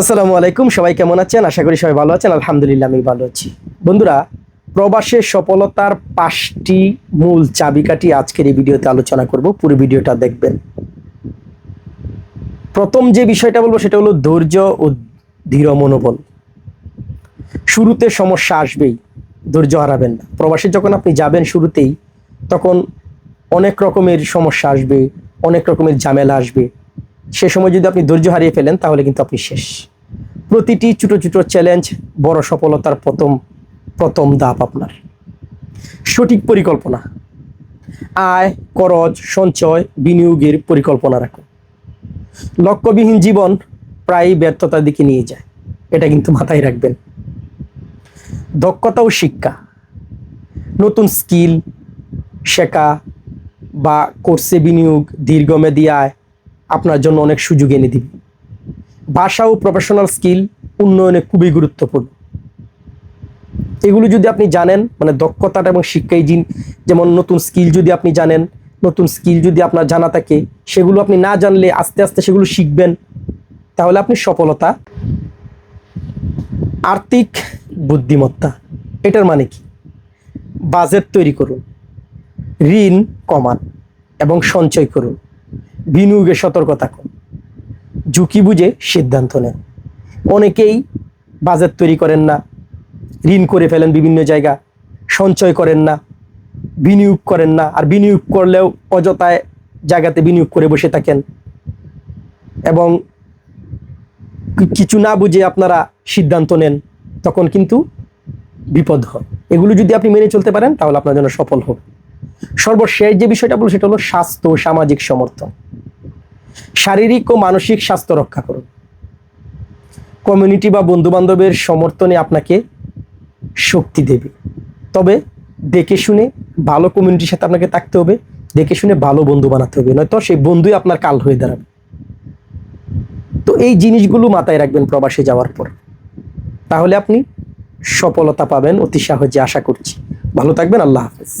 আসসালামু আলাইকুম, সবাই কেমন আছেন? আশা করি সবাই ভালো আছেন। আলহামদুলিল্লাহ, আমি ভালো আছি। বন্ধুরা, প্রবাসের সফলতার পাঁচটি মূল চাবিকাঠি আজকের এই ভিডিওতে আলোচনা করব। পুরো ভিডিওটা দেখবেন। প্রথম যে বিষয়টা বলব, সেটা হলো ধৈর্য ও ধীর মনোবল। শুরুতে সমস্যা আসবেই, ধৈর্য হারাবেন না। প্রবাসে যখন আপনি যাবেন শুরুতেই, তখন অনেক রকমের সমস্যা আসবে, অনেক রকমের ঝামেলা আসবে। সে সময় যদি আপনি ধৈর্য হারিয়ে ফেলেন, তাহলে কিন্তু আপনি শেষ। প্রতিটি ছোটো ছোটো চ্যালেঞ্জ বড় সফলতার প্রথম প্রথম ধাপ আপনার। সঠিক পরিকল্পনা। আয়, খরচ, সঞ্চয়, বিনিয়োগের পরিকল্পনা রাখুন লক্ষ্যবিহীন জীবন প্রায়ই ব্যর্থতার দিকে নিয়ে যায়। এটা কিন্তু মাথায় রাখবেন। দক্ষতা ও শিক্ষা। নতুন স্কিল শেখা বা কোর্সে বিনিয়োগ, দীর্ঘমেয়াদী আয় আপনার জন্য অনেক সুযোগ এনে দিবে। ভাষা ও প্রফেশনাল স্কিল উন্নয়নে খুবই গুরুত্বপূর্ণ। এগুলো যদি আপনি জানেন মানে দক্ষতাটা এবং শিক্ষাই জিন যেমন নতুন স্কিল যদি আপনি জানেন, নতুন স্কিল যদি আপনার জানা থাকে, সেগুলো আপনি না জানলে আস্তে আস্তে সেগুলো শিখবেন, তাহলে আপনি সফলতা, আর্থিক বুদ্ধিমত্তা, এটার মানে কি? বাজেট তৈরি করুন, ঋণ কমান এবং সঞ্চয় করুন। বিনিয়োগে সতর্ক থাকুন ঝুঁকি বুঝে সিদ্ধান্ত নেন। অনেকেই বাজেট তৈরি করেন না, ঋণ করে ফেলেন বিভিন্ন জায়গা, সঞ্চয় করেন না, বিনিয়োগ করেন না, আর বিনিয়োগ করলেও অযথায় জায়গাতে বিনিয়োগ করে বসে থাকেন। এবং কিছু না বুঝে আপনারা সিদ্ধান্ত নেন, তখন কিন্তু বিপদ হয়। এগুলো যদি আপনি মেনে চলতে পারেন, তাহলে আপনার জন্য সফল হবে। সর্বশেষ যে বিষয়টা বলব, সেটা হলো স্বাস্থ্য সামাজিক সমর্থন। শারীরিক ও মানসিক স্বাস্থ্য রক্ষা করুন। কমিউনিটি বা বন্ধু বান্ধবের সমর্থনে আপনাকে শক্তি দেবে। তবে দেখে শুনে ভালো কমিউনিটির সাথে আপনাকে থাকতে হবে, দেখে শুনে ভালো বন্ধু বানাতে হবে, নয়তো সেই বন্ধুই আপনার কাল হয়ে দাঁড়াবে। তো এই জিনিসগুলো মাথায় রাখবেন প্রবাসে যাওয়ার পর। তাহলে আপনি সফলতা পাবেন অতি সহজে, আশা করছি। ভালো থাকবেন, আল্লাহ হাফেজ।